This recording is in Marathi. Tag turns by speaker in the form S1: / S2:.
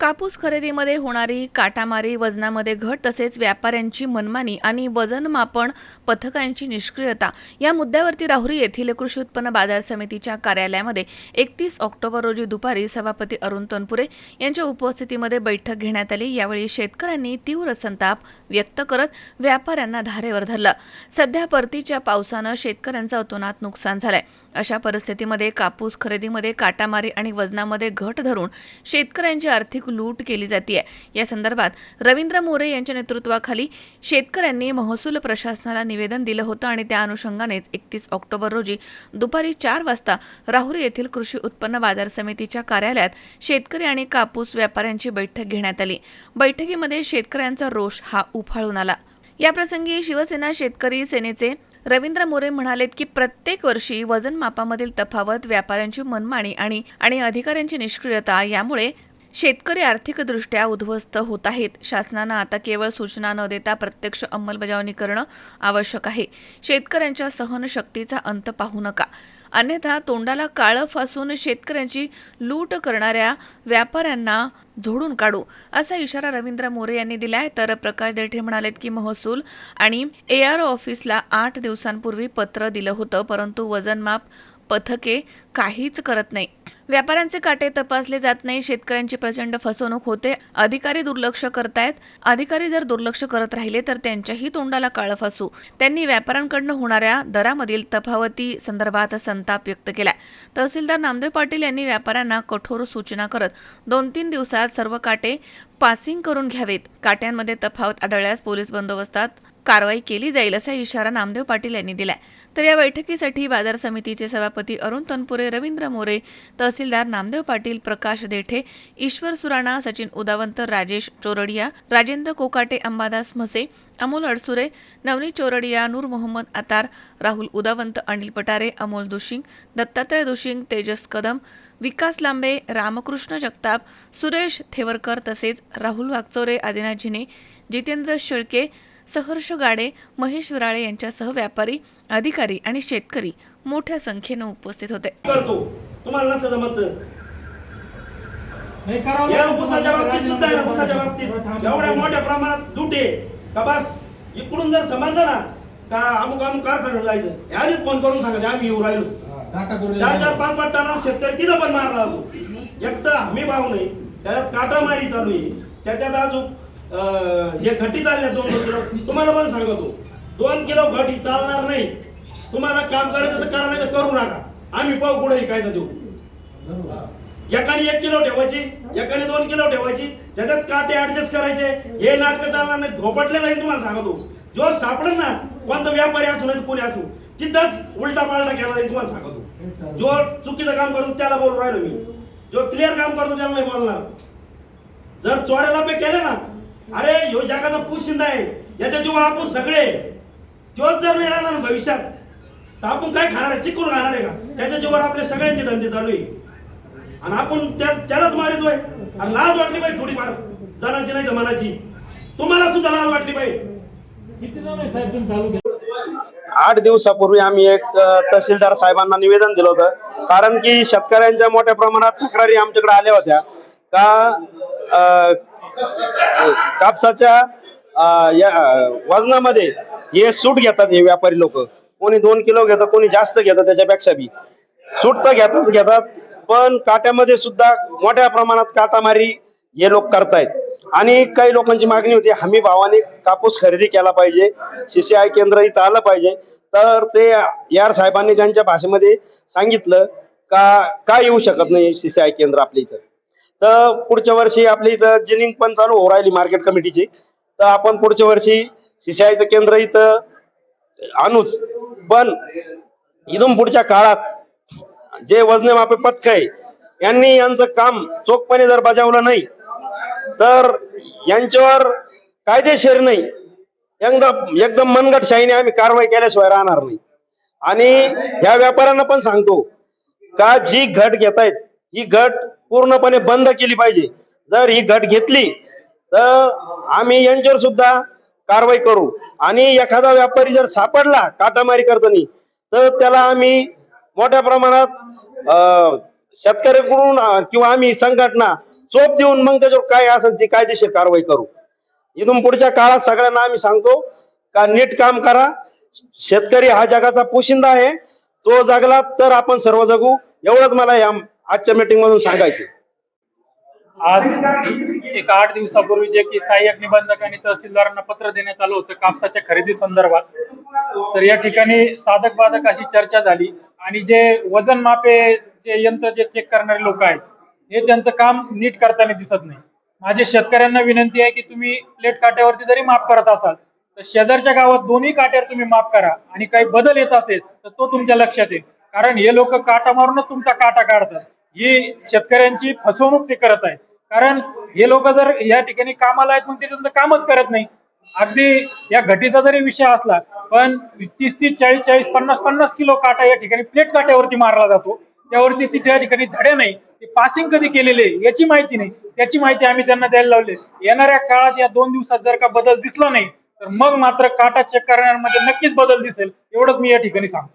S1: कापूस खरेदीमध्ये होणारी काटामारी वजनामध्ये घट तसेच व्यापाऱ्यांची मनमानी आणि वजनमापन पथकांची निष्क्रियता या मुद्द्यावरती राहुरी येथील कृषी उत्पन्न बाजार समितीच्या कार्यालयामध्ये एकतीस ऑक्टोबर रोजी दुपारी सभापती अरुण तनपुरे यांच्या उपस्थितीमध्ये बैठक घेण्यात आली. यावेळी शेतकऱ्यांनी तीव्र संताप व्यक्त करत व्यापाऱ्यांना धारेवर धरलं. सध्या परतीच्या पावसानं शेतकऱ्यांचं अतोनात नुकसान झालंय. अशा परिस्थितीमध्ये कापूस खरेदीमध्ये काटामारी आणि वजनामध्ये घट धरून शेतकऱ्यांची आर्थिक लूट केली जाते या संदर्भात रवींद्र मोरे यांच्या नेतृत्वाखाली शेतकऱ्यांनी महसूल प्रशासनाला निवेदन दिलं होतं आणि त्या अनुषंगानेच एकतीस ऑक्टोबर रोजी दुपारी चार वाजता राहुरी येथील कृषी उत्पन्न बाजार समितीच्या कार्यालयात शेतकरी आणि कापूस व्यापाऱ्यांची बैठक घेण्यात आली. बैठकीमध्ये शेतकऱ्यांचा रोष हा उफाळून आला. याप्रसंगी शिवसेना शेतकरी सेनेचे रवींद्र मोरे म्हणालेत की प्रत्येक वर्षी वजन मापामधील तफावत व्यापाऱ्यांची मनमाणी आणि आणि अधिकाऱ्यांची निष्क्रियता यामुळे शेतकरी आर्थिकदृष्ट्या उद्ध्वस्त होत आहेत. शासनानं आता केवळ सूचना न देता प्रत्यक्ष अंमलबजावणी करणं आवश्यक आहे. शेतकऱ्यांच्या सहनशक्तीचा अंत पाहू नका. अन्यथा तोंडाला काळं फासून शेतकऱ्यांची लूट करणाऱ्या व्यापाऱ्यांना झोडून काढू असा इशारा रवींद्र मोरे यांनी दिलाय. तर प्रकाश देठे म्हणालेत की महसूल आणि ए आर ऑफिसला आठ दिवसांपूर्वी पत्र दिलं होतं परंतु वजनमाप पथके काहीच करत नाही. व्यापाऱ्यांचे काटे तपासले जात नाही शेतकऱ्यांची प्रचंड फसवणूक होते. अधिकारी दुर्लक्ष करतायत. अधिकारी जर दुर्लक्ष करत राहिले तर त्यांच्याही तोंडाला काळं फासू. त्यांनी व्यापाऱ्यांकडनं होणाऱ्या दरामधील तफावती संदर्भात संताप व्यक्त केला तहसीलदार नामदेव पाटील यांनी व्यापाऱ्यांना कठोर सूचना करत दोन तीन दिवसात सर्व काटे पासिंग करून घ्यावेत. काट्यांमध्ये तफावत आढळल्यास पोलीस बंदोबस्तात कारवाई केली जाईल असा इशारा नामदेव पाटील यांनी दिला तर या बैठकीसाठी बाजार समितीचे सभापती अरुण तनपुरे रवींद्र मोरे तहसीलदार नामदेव पाटील प्रकाश देठे ईश्वर सुराणा सचिन उदावंत राजेश चोरडिया राजेंद्र कोकाटे अंबादास म्हसे अमोल अडसुरे नवनीत चोरडिया नूर मोहम्मद अतार राहुल उदावंत अनिल पटारे अमोल दुशिंग दत्तात्रय दुशिंग तेजस कदम विकास लांबे रामकृष्ण जगताप सुरेश थेवरकर तसेच राहुल वागचोरे आदिनाथ जिने जितेंद्र शेळके सहर्ष गाडे महेश वराळे यांच्यासह व्यापारी अधिकारी आणि शेतकरी मोठ्या संख्येनं उपस्थित होते.
S2: करतो. तुम्हाला नसतं जमत.
S3: हे करावं
S2: या
S3: लागतं.
S2: ऊसाच्या
S3: तुम्हाला.
S2: बाबतीत सुद्धा आहे ना ऊसाच्या बाबतीत एवढ्या मोठ्या प्रमाणात दुटे का बस? इकडून जर समजलं ना का अमुक अमुक कारखान्यावर जायचं. आधीच फोन करून सांगायचं आम्ही येऊ राहिलो. चार चार पाच पाच टनावर शेतकरी तिथं पण मारला जातो एक तर हमी भाव नाही त्याच्यात काटामारी चालू आहे. त्याच्यात अजून हे घटी चालल्या दोन दोन किलो. तुम्हाला पण सांगतो दोन किलो घटी चालणार नाही. तुम्हाला काम करायचं तर करा नाही तर करू नका. आम्ही पाहू कुठे काय देऊ. एकाने एक किलो ठेवायची एकाने दोन किलो ठेवायची त्याच्यात काटे ऍडजस्ट करायचे. हे नाटक चालणार नाही. धोपटले जाईल तुम्हाला सांगतो. जो सापडेल ना कोणता व्यापारी असू नाही कोणी असू तिथंच उलटा पालटा केला जाईल तुम्हाला सांगतो. जो चुकीचं काम करतो त्याला बोलून राहिलो मी. जो क्लिअर काम करतो त्याला नाही बोलणार. जर चोऱ्याला पे केलं ना अरे ह्यो जगाचा पोशिंदा आहे. याच्या जीवावर आपण सगळे ज्योत जर नाही राहिला ना भविष्यात? तर आपण काय खाणार आहे? चिकून खाणार आहे का? त्याच्या जीवावर आपले सगळ्यांचे धंदे चालू आहे. आणि आपण त्या त्यालाच मारितोय. आणि लाज वाटली पाहिजे थोडीफार. जनाची नाही तर मनाची. तुम्हाला सुद्धा लाज वाटली पाहिजे.
S3: आठ दिवसापूर्वी आम्ही एक तहसीलदार साहेबांना निवेदन दिलं होतं. कारण की शेतकऱ्यांच्या मोठ्या प्रमाणात तक्रारी आमच्याकडे आल्या होत्या. का कापसाच्या या वजनामध्ये हे सूट घेतात हे व्यापारी लोक. कोणी दोन किलो घेतात कोणी जास्त घेतात त्याच्यापेक्षा बी. सूट तर घेतात घेतात पण काट्यामध्ये सुद्धा मोठ्या प्रमाणात काटामारी हे लोक करतायत. आणि काही लोकांची मागणी होती हमी भावाने कापूस खरेदी केला पाहिजे सीसीआय केंद्र इथं आलं पाहिजे. तर ते यार साहेबांनी त्यांच्या भाषेमध्ये सांगितलं का का येऊ शकत नाही सीसीआय केंद्र आपल्या इथं? तर पुढच्या वर्षी आपली इथं जिनिंग पण चालू हो राहिली मार्केट कमिटीची. तर आपण पुढच्या वर्षी सीसीआयचं केंद्र इथं आणूच. पण इथून पुढच्या काळात जे वजनमापी पथक आहे यांनी यांचं काम चोखपणे जर बजावलं नाही तर यांच्यावर कायदेशीर नाही. एकदम एकदम मनगटशाहीने आम्ही कारवाई केल्याशिवाय राहणार नाही. आणि ह्या व्यापाऱ्यांना पण सांगतो का जी घट घेत आहेत ही घट पूर्णपणे बंद केली पाहिजे. जर ही घट घेतली तर आम्ही यांच्यावर सुद्धा कारवाई करू. आणि एखादा व्यापारी जर सापडला काटामारी करताना तर त्याला आम्ही मोठ्या प्रमाणात शेतकऱ्याकडून किंवा आम्ही संघटना चोप देऊन मग त्याच्यावर काय असेल ती कायदेशीर कारवाई करू. इथून पुढच्या काळात सगळ्यांना आम्ही सांगतो का नीट काम करा. शेतकरी हा जगाचा पोशिंदा आहे. तो जगला तर आपण सर्व जगू. एवढंच मला या आजच्या मीटिंग मधून सांगायचे.
S4: आज एक आठ दिवसापूर्वी जे की सहाय्यक निबंधक आणि तहसीलदारांना पत्र देण्यात आलं होतं कापसाच्या खरेदी संदर्भात. तर या ठिकाणी साधक बाधक अशी चर्चा झाली आणि जे वजन मापे जे यंत्र जे चेक करणारे लोक आहेत हे त्यांचं काम नीट करताना दिसत नाही. माझी शेतकऱ्यांना विनंती आहे की तुम्ही प्लेट काट्यावरती जरी माफ करत असाल तर शेजारच्या गावात दोन्ही काट्यावर तुम्ही माफ करा आणि काही बदल येत असेल तर तो तुमच्या लक्षात येईल. कारण हे लोक काटा मारूनच तुमचा काटा काढतात. ही शेतकऱ्यांची फसवणूक ते करत आहेत. कारण हे लोक जर या ठिकाणी कामाला आहेत मग ते त्यांचं कामच करत नाही. अगदी या घटीचा जरी विषय असला पण तीस तीस चाळीस चाळीस पन्नास पन्नास किलो काटा या ठिकाणी प्लेट काट्यावरती मारला जातो. त्यावरती तिथे या ठिकाणी धडे नाही. ते पासिंग कधी केलेले याची माहिती नाही. त्याची माहिती आम्ही त्यांना द्यायला लावली येणाऱ्या काळात या दोन दिवसात जर का बदल दिसला नाही तर मग मात्र काटा चेक करण्यामध्ये नक्कीच बदल दिसेल. एवढंच मी या ठिकाणी सांगतो.